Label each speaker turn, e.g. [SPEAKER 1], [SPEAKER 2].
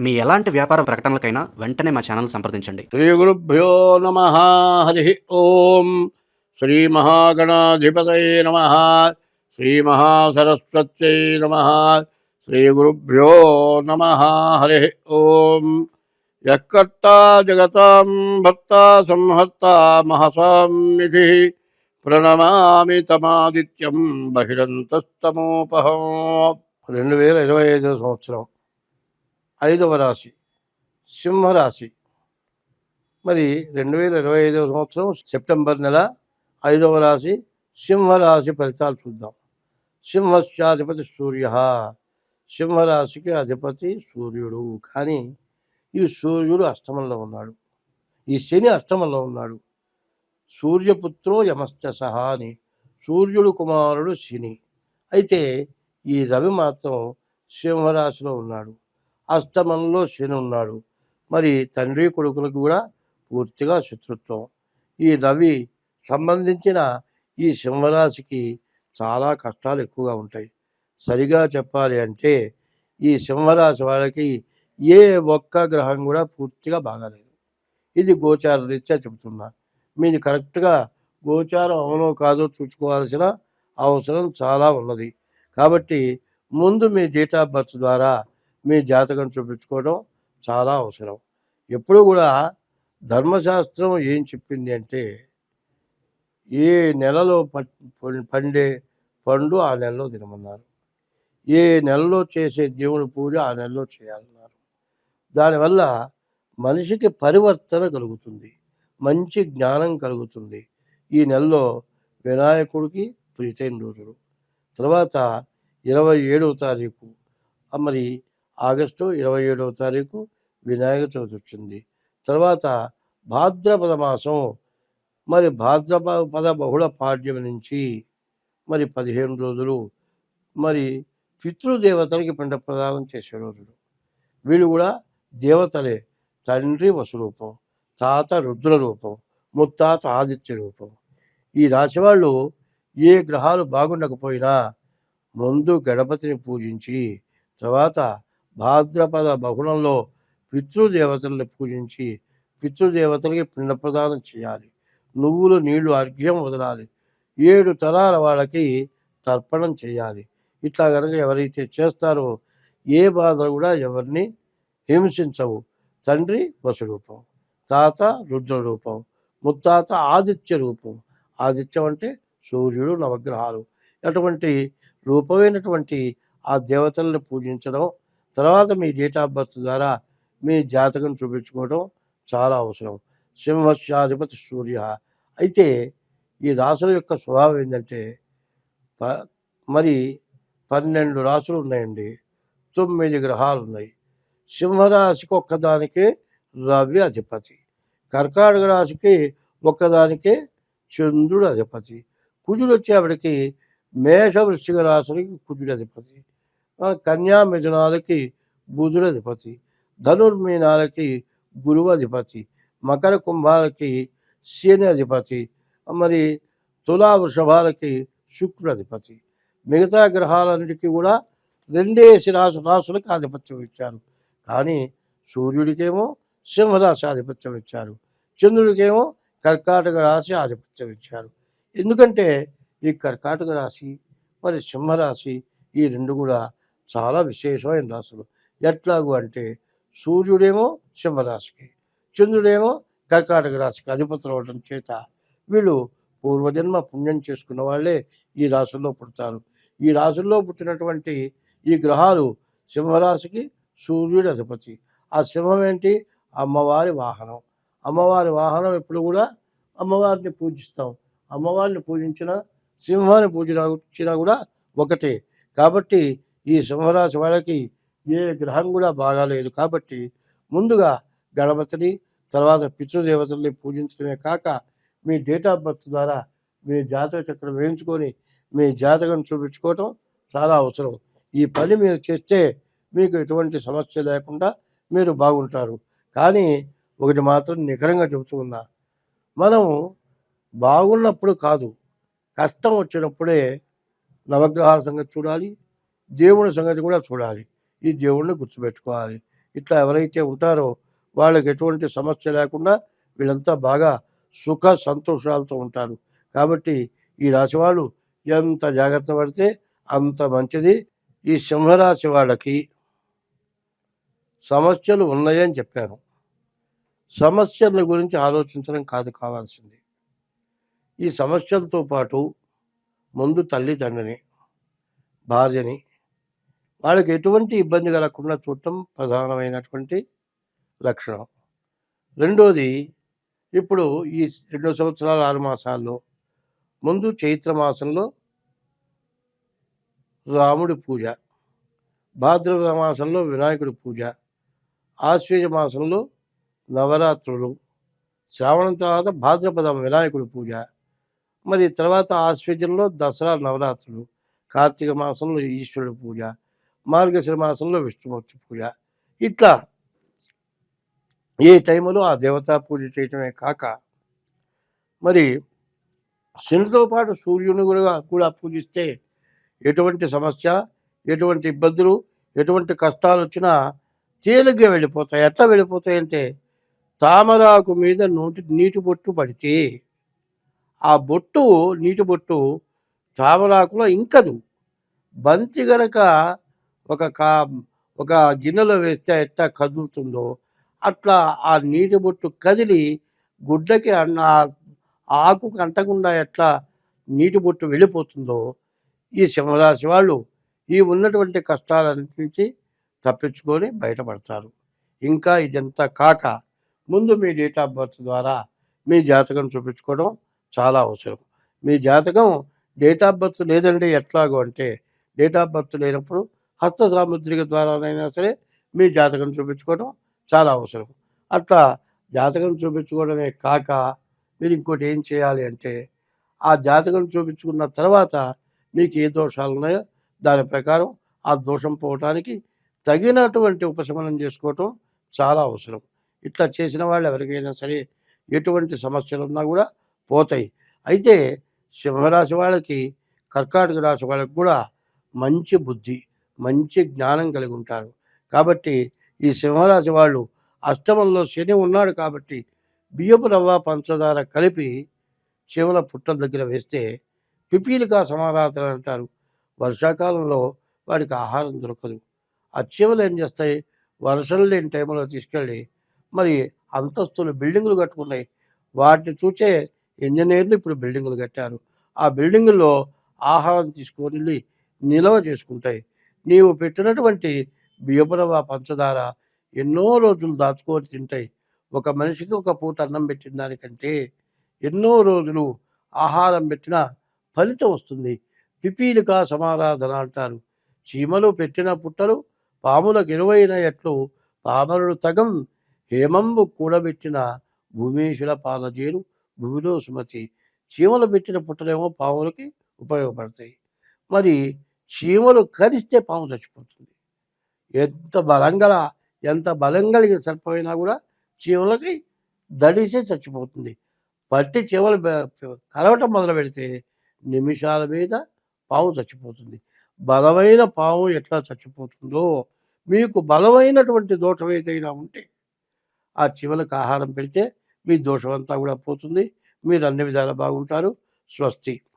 [SPEAKER 1] మీ ఎలాంటి వ్యాపార ప్రకటనలకైనా వెంటనే మా ఛానల్ సంప్రదించండి.
[SPEAKER 2] శ్రీ గురుభ్యో నమ. హరి ఓం. శ్రీ మహాగణాధిపతయ నమ. శ్రీ మహాసరస్వత్యై నమ. శ్రీ గురుభ్యో నమ. హరి ఓం. యక్కర్తా జగతాం భర్త సంహర్త మహసాం నిధి ప్రణమామి తమాదిత్యం బహిరంతస్తమోపహం. రెండు వేల ఇరవై ఐదో సంవత్సరం. ఐదవ రాశి సింహరాశి. మరి రెండు వేల ఇరవై ఐదవ సంవత్సరం సెప్టెంబర్ నెల ఐదవ రాశి సింహరాశి ఫలితాలు చూద్దాం. సింహస్యాధిపతి సూర్య. సింహరాశికి అధిపతి సూర్యుడు. కానీ ఈ సూర్యుడు అష్టమంలో ఉన్నాడు. ఈ శని అష్టమంలో ఉన్నాడు. సూర్యపుత్రో యమశ్చ సహా అని సూర్యుడు కుమారుడు శని. అయితే ఈ రవి మాత్రం సింహరాశిలో ఉన్నాడు. అస్తమంలో శని ఉన్నాడు. మరి తండ్రి కొడుకులకు కూడా పూర్తిగా శత్రుత్వం. ఈ రవి సంబంధించిన ఈ సింహరాశికి చాలా కష్టాలు ఎక్కువగా ఉంటాయి. సరిగా చెప్పాలి అంటే ఈ సింహరాశి వాళ్ళకి ఏ ఒక్క గ్రహం కూడా పూర్తిగా బాగాలేదు. ఇది గోచార రీత్యా చెబుతున్నా. మీది కరెక్ట్గా గోచారం అవునో కాదో చూసుకోవాల్సిన అవసరం చాలా ఉన్నది. కాబట్టి ముందు మీ డేట్ ఆఫ్ బర్త్ ద్వారా మీ జాతకం చూపించుకోవడం చాలా అవసరం. ఎప్పుడు కూడా ధర్మశాస్త్రం ఏం చెప్పింది అంటే ఏ నెలలో ప- పండే పండు ఆ నెలలో తినమన్నారు. ఏ నెలలో చేసే దేవుడి పూజ ఆ నెలలో చేయాలన్నారు. దానివల్ల మనిషికి పరివర్తన కలుగుతుంది మంచి జ్ఞానం కలుగుతుంది. ఈ నెలలో వినాయకుడికి ప్రీతైన రోజులు. తర్వాత ఇరవై ఏడవ తారీఖు మరి ఆగస్టు ఇరవై ఏడవ తారీఖు వినాయక చవితి వచ్చింది. తర్వాత భాద్రపద మాసం మరి భాద్రపద బహుళ పాడ్యం నుంచి మరి పదిహేను రోజులు మరి పితృదేవతలకి పిండ ప్రదానం చేసే రోజులు. వీళ్ళు కూడా దేవతలే తండ్రి వసురూపం తాత రుద్ర రూపం ముత్తాత ఆదిత్య రూపం. ఈ రాశి వాళ్ళు ఏ గ్రహాలు బాగుండకపోయినా ముందు గణపతిని పూజించి తర్వాత భాద్రపద బహుళంలో పితృదేవతలను పూజించి పితృదేవతలకి పిండ ప్రదానం చేయాలి. నువ్వులు నీళ్ళు అర్ఘ్యం వదలాలి. ఏడు తరాల వాళ్ళకి తర్పణం చేయాలి. ఇట్లా కనుక ఎవరైతే చేస్తారో ఏ బాధలు కూడా ఎవరిని హింసించవు. తండ్రి వసురూపం తాత రుద్ర రూపం ముత్తాత ఆదిత్య రూపం. ఆదిత్యం అంటే సూర్యుడు నవగ్రహాలు. అటువంటి రూపమైనటువంటి ఆ దేవతలను పూజించడం తర్వాత మీ డేట్ ఆఫ్ బర్త్ ద్వారా మీ జాతకం చూపించుకోవడం చాలా అవసరం. సింహస్యాధిపతి సూర్య. అయితే ఈ రాసుల యొక్క స్వభావం ఏంటంటే ప- మరి పన్నెండు రాసులు ఉన్నాయండి. తొమ్మిది గ్రహాలు ఉన్నాయి. సింహరాశికి ఒక్కదానికే రవి అధిపతి. కర్కాటక రాశికి ఒక్కదానికే చంద్రుడు అధిపతి. కుజుడు వచ్చేవాడికి మేష వృశ్చిక రాశులకి కుజుడు అధిపతి. కన్యా మిథునాలకి బుధుడు ధనుర్మీనాలకి గురువు అధిపతి మకర కుంభాలకి శని అధిపతి మరి తులా వృషభాలకి శుక్రుడు అధిపతి మిగతా గ్రహాలన్నిటికీ కూడా రెండేసి రాసు రాసులకు ఆధిపత్యం ఇచ్చారు. కానీ సూర్యుడికేమో సింహరాశి ఆధిపత్యం ఇచ్చారు. చంద్రుడికేమో కర్కాటక రాశి ఆధిపత్యం ఇచ్చారు. ఎందుకంటే ఈ కర్కాటక రాశి మరి సింహరాశి ఈ రెండు కూడా చాలా విశేషమైన రాశులు. ఎట్లాగు అంటే సూర్యుడేమో సింహరాశికి చంద్రుడేమో కర్కాటక రాశికి అధిపతులు అవడం చేత వీళ్ళు పూర్వజన్మ పుణ్యం చేసుకున్న వాళ్ళే ఈ రాశుల్లో పుడతారు. ఈ రాశుల్లో పుట్టినటువంటి ఈ గ్రహాలు సింహరాశికి సూర్యుడు అధిపతి. ఆ సింహం ఏంటి? అమ్మవారి వాహనం. అమ్మవారి వాహనం ఎప్పుడు కూడా అమ్మవారిని పూజిస్తాం. అమ్మవారిని పూజించిన సింహాన్ని పూజించినా కూడా ఒకటే. కాబట్టి ఈ సింహరాశి వాళ్ళకి ఏ గ్రహం కూడా బాగాలేదు. కాబట్టి ముందుగా గణపతిని తర్వాత పితృదేవతల్ని పూజించడమే కాక మీ డేట్ ఆఫ్ బర్త్ ద్వారా మీ జాతక చక్రం వేయించుకొని మీ జాతకం చూపించుకోవటం చాలా అవసరం. ఈ పని మీరు చేస్తే మీకు ఎటువంటి సమస్య లేకుండా మీరు బాగుంటారు. కానీ ఒకటి మాత్రం నిఖరంగా చెబుతున్నా మనం బాగున్నప్పుడు కాదు కష్టం వచ్చినప్పుడే నవగ్రహాల సంగతి చూడాలి దేవుని సంగతి కూడా చూడాలి. ఈ దేవుణ్ణి గుర్తుపెట్టుకోవాలి. ఇట్లా ఎవరైతే ఉంటారో వాళ్ళకి ఎటువంటి సమస్య లేకుండా వీళ్ళంతా బాగా సుఖ సంతోషాలతో ఉంటారు. కాబట్టి ఈ రాశి వాళ్ళు ఎంత జాగ్రత్త పడితే అంత మంచిది. ఈ సింహరాశి వాళ్ళకి సమస్యలు ఉన్నాయని చెప్పాను. సమస్యల గురించి ఆలోచించడం కాదు కావాల్సింది. ఈ సమస్యలతో పాటు ముందు తల్లిదండ్రిని భార్యని వాళ్ళకి ఎటువంటి ఇబ్బంది కలగకుండా చూడటం ప్రధానమైనటువంటి లక్షణం. రెండోది ఇప్పుడు ఈ రెండు సంవత్సరాల ఆరు మాసాల్లో ముందు చైత్ర మాసంలో రాముడి పూజ భాద్రపద మాసంలో వినాయకుడి పూజ ఆశ్వేజ మాసంలో నవరాత్రులు శ్రావణం తర్వాత భాద్రపద వినాయకుడి పూజ మరి తర్వాత ఆశ్వేజంలో దసరా నవరాత్రులు కార్తీక మాసంలో ఈశ్వరుడి పూజ మార్గశిర మాసంలో విష్ణుమూర్తి పూజ. ఇట్లా ఏ టైంలో ఆ దేవతా పూజ చేయటమే కాక మరి శనితో పాటు సూర్యుని కూడా కూడా పూజిస్తే ఎటువంటి సమస్య ఎటువంటి ఇబ్బందులు ఎటువంటి కష్టాలు వచ్చినా తేలిగ్గా వెళ్ళిపోతాయి. ఎట్లా వెళ్ళిపోతాయంటే తామరాకు మీద నోటి నీటి బొట్టు పడితే ఆ బొట్టు నీటి బొట్టు తామరాకులో ఇంకదు. బంతి గనక ఒక కా ఒక గిన్నెలో వేస్తే ఎట్లా కదులుతుందో అట్లా ఆ నీటి బొట్టు కదిలి గుడ్డకి అన్న ఆకుకు అంటకుండా ఎట్లా నీటి బొట్టు వెళ్ళిపోతుందో ఈ సింహరాశి వాళ్ళు ఈ ఉన్నటువంటి కష్టాలన్నింటి నుంచి తప్పించుకొని బయటపడతారు. ఇంకా ఇదంతా కాక ముందు మీ డేట్ ఆఫ్ బర్త్ ద్వారా మీ జాతకం చూపించుకోవడం చాలా అవసరం. మీ జాతకం డేట్ ఆఫ్ బర్త్ లేదండి ఎట్లాగో అంటే డేట్ ఆఫ్ బర్త్ లేనప్పుడు హస్త సాముద్రిక ద్వారానైనా సరే మీ జాతకం చూపించుకోవడం చాలా అవసరం. అట్లా జాతకం చూపించుకోవడమే కాక మీరు ఇంకోటి ఏం చేయాలి అంటే ఆ జాతకం చూపించుకున్న తర్వాత మీకు ఏ దోషాలు ఉన్నాయో దాని ప్రకారం ఆ దోషం పోవటానికి తగినటువంటి ఉపశమనం చేసుకోవటం చాలా అవసరం. ఇట్లా చేసిన వాళ్ళు ఎవరికైనా సరే ఎటువంటి సమస్యలు ఉన్నా కూడా పోతాయి. అయితే సింహరాశి వాళ్ళకి కర్కాటక రాశి వాళ్ళకి కూడా మంచి బుద్ధి. మంచి జ్ఞానం కలిగి ఉంటారు కాబట్టి ఈ సింహరాశి వాళ్ళు అష్టమంలో శని ఉన్నాడు కాబట్టి బియ్యపు రవ్వ పంచదార కలిపి చీమల పుట్ట దగ్గర వేస్తే పిపీలికా సమారాధన అంటారు. వర్షాకాలంలో వాడికి ఆహారం దొరకదు. ఆ చీమలు ఏం చేస్తాయి? వర్షం లేని టైంలో తీసుకెళ్ళి మరి అంతస్తులు బిల్డింగులు కట్టుకున్నాయి. వాటిని చూసే ఇంజనీర్లు ఇప్పుడు బిల్డింగులు కట్టారు. ఆ బిల్డింగుల్లో ఆహారం తీసుకొని వెళ్ళి నిల్వ చేసుకుంటాయి. నీవు పెట్టినటువంటి బియ్యపురవ పంచదార ఎన్నో రోజులు దాచుకొని తింటాయి ఒక మనిషికి ఒక పూట అన్నం పెట్టిన దానికంటే ఎన్నో రోజులు ఆహారం పెట్టిన ఫలితం వస్తుంది. పిపీలికా సమారాధన అంటారు. చీమలు పెట్టిన పుట్టలు పాములకు ఇరువైన ఎట్లు పామరుడు తగం హేమంబు కూడబెట్టిన భూమేశుల పాలజేరు భూమిలో సుమతి. చీమలు పెట్టిన పుట్టలేమో పాములకి ఉపయోగపడతాయి. మరి చీమలు కరిస్తే పాము చచ్చిపోతుంది. ఎంత బలంగా ఎంత బలం కలిగిన సర్పమైనా కూడా చీమలకి దడిసే చచ్చిపోతుంది. పట్టి చీమలు కలవటం మొదలు పెడితే నిమిషాల మీద పాము చచ్చిపోతుంది. బలమైన పాము ఎట్లా చచ్చిపోతుందో మీకు బలమైనటువంటి దోషం ఏదైనా ఉంటే ఆ చీమలకు ఆహారం పెడితే మీ దోషం అంతా కూడా పోతుంది. మీరు అన్ని విధాలా బాగుంటారు. స్వస్తి.